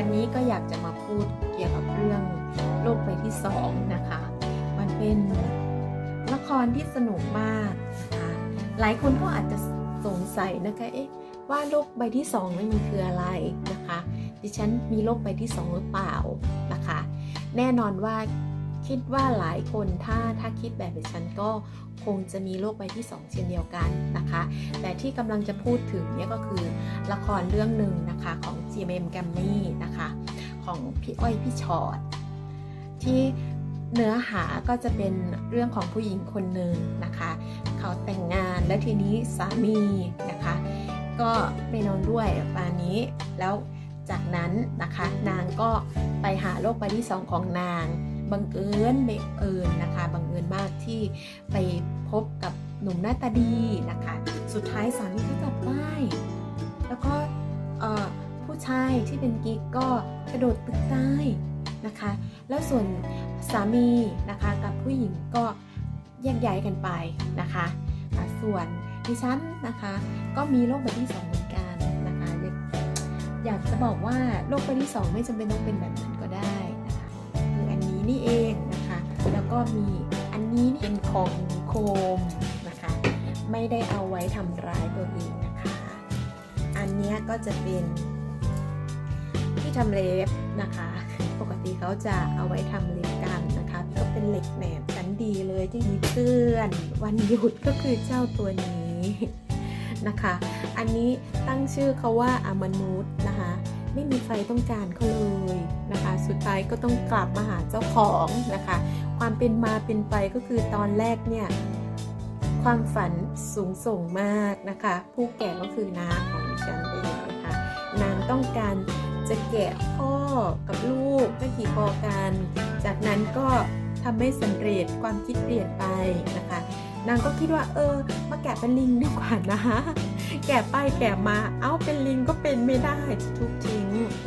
วันนี้ก็อยากจะมาพูดเกี่ยวกับเรื่องโลกใบที่สองนะคะ มันเป็นละครที่สนุกมากนะคะหลายคนก็อาจจะสงสัยนะคะเอ๊ะว่าโลกใบที่สองนั้นมันคืออะไรนะคะ ดิฉันมีโลกใบที่สองหรือเปล่านะคะ แน่นอนว่า คิดว่าหลายคนถ้าถ้าคิดแบบดิฉันก็คงจะมีโลกใบที่สองเช่นเดียวกันนะคะ แต่ที่กำลังจะพูดถึงเนี่ยก็คือละครเรื่องหนึ่งนะคะของ GMM g a m m y นะคะของพี่อ้อยพี่ชอตที่เนื้อหาก็จะเป็นเรื่องของผู้หญิงคนหนึ่งนะคะ เขาแต่งงานและทีนี้สามีนะคะ ก็ไปนอนด้วยปานนี้ แล้วจากนั้นนะคะ นางก็ไปหาโลกใบที่สองของนาง บังเอิญบังเอิญนะคะบังเอิญมากที่ไปพบกับหนุ่มหน้าตาดีนะคะ สุดท้ายสามีก็จับได้แล้วก็ผู้ชายที่เป็นกิ๊กก็กระโดดตึกได้นะคะ แล้วส่วนสามีนะคะกับผู้หญิงก็แยกย้ายกันไปนะคะส่วนดิฉันนะคะก็มีโรคใบที่สองเหมือนกันนะคะอยากจะบอกว่าโรคใบที่สองไม่จำเป็นต้องเป็นแบบนั้นก็ได้ นี่เองนะคะ แล้วก็มีอันนี้เป็นของโคมนะคะ ไม่ได้เอาไว้ทำร้ายตัวเองนะคะ อันนี้ก็จะเป็นที่ทำเล็บนะคะ ปกติเขาจะเอาไว้ทำเล็บกันนะคะ ก็เป็นเหล็กแหนบชั้นดีเลยที่มีเพื่อน วันหยุดก็คือเจ้าตัวนี้นะคะ อันนี้ตั้งชื่อเขาว่าอามนุษย์นะคะ ไม่มีใครต้องการเขาเลยนะคะ สุดท้ายก็ต้องกลับมาหาเจ้าของนะคะ ความเป็นมาเป็นไปก็คือตอนแรกเนี่ยความฝันสูงส่งมากนะคะ ผู้แก่ก็คือน้าของดิฉันเองนะคะนางต้องการจะแกะพ่อกับลูกไม่ขี่คอกัน จากนั้นก็ทำไม่สำเร็จความคิดเปลี่ยนไปนะคะนางก็คิดว่าเออมาแกะเป็นลิงดีกว่านะ แกะไปแกะมา เอ้าเป็นลิงก็เป็นไม่ได้ทุกทิ้ง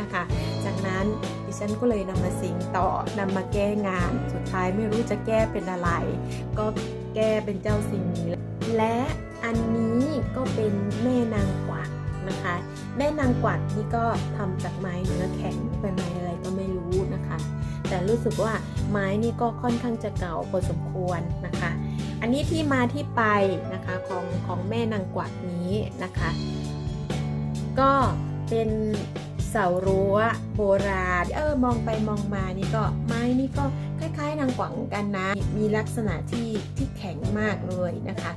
นะคะ จากนั้นดิฉันก็เลยนำมาสิงต่อนำมาแก้งาน สุดท้ายไม่รู้จะแก้เป็นอะไร ก็แก้เป็นเจ้าสิ่งนี้และอันนี้ก็เป็นแม่นางกวักนะคะ แม่นางกวักนี่ก็ทำจากไม้เนื้อแข็งเป็นไม้อะไรก็ไม่รู้นะคะ แต่รู้สึกว่าไม้นี่ก็ค่อนข้างจะเก่าพอสมควรนะคะ อันนี้ที่มาที่ไปนะคะของของแม่นางกวักนี้นะคะ ก็เป็น เสารั้วโบราณ เออมองไปมองมานี่ก็ไม้นี่ก็คล้ายๆนางกวักกันนะ มีลักษณะที่ที่แข็งมากเลยนะคะ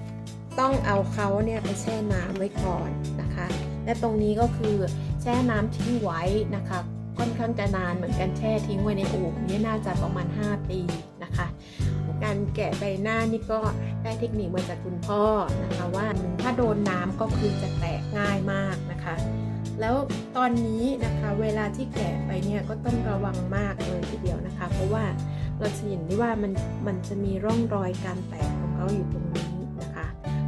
ต้องเอาเขาเนี่ยไปแช่น้ำไว้ก่อนนะคะ และตรงนี้ก็คือแช่น้ำทิ้งไว้นะคะค่อนข้างจะนานเหมือนกันแช่ทิ้งไว้ในโอ่งนี่น่าจะประมาณ 5 ปีนะคะ การแกะใบหน้านี่ก็ได้เทคนิคมาจากคุณพ่อนะคะ ว่าถ้าโดนน้ำก็คือจะแตกง่ายมากนะคะ แล้วตอนนี้นะคะเวลาที่แกะไปเนี่ยก็ต้องระวังมากเลยทีเดียวนะคะ เพราะว่าเราจะเห็นได้ว่ามันมันจะมีร่องรอยการแตกของเขาอยู่ตรงนี้นะคะ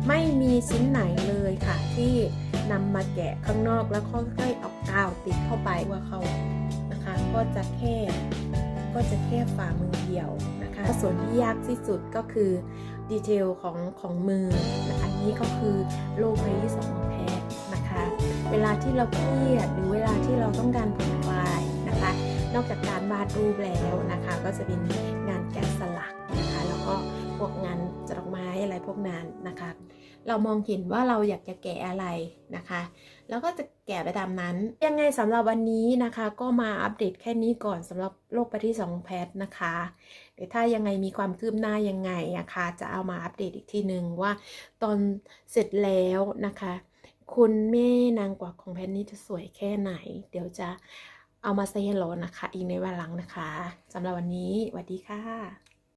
ไม่มีชิ้นไหนเลยค่ะที่นำมาแกะข้างนอกแล้วค่อยๆเอากาวติดเข้าไปว่าเขานะคะ ก็จะแค่ก็จะแค่ฝ่ามือเดียวนะคะ ส่วนที่ยากที่สุดก็คือดีเทลของของมืออันนี้ก็คือโลกใบที่สองของแพ วลาที่เราเครียดหรือเวลาที่เราต้องการผ่อนคลายนะคะ นอกจากการวาดรูปแล้วนะคะ ก็จะเป็นงานแกะสลักนะคะ แล้วก็พวกงานจดอกไม้อะไรพวกนั้นนะคะ เรามองเห็นว่าเราอยากจะแกะอะไรนะคะ แล้วก็จะแกะไปตามนั้น ยังไงสำหรับวันนี้นะคะ ก็มาอัปเดตแค่นี้ก่อนสำหรับโลกใบที่สองแพทนะคะเดี๋ยวถ้ายังไงมีความคืบหน้ายังไงอะคะ จะเอามาอัปเดตอีกทีหนึ่งว่าตอนเสร็จแล้วนะคะ คุณแม่นางกวักของแพนนี้จะสวยแค่ไหน เดี๋ยวจะเอามาเซฮัลโหลนะคะ อีกในวันหลังนะคะสำหรับวันนี้สวัสดีค่ะ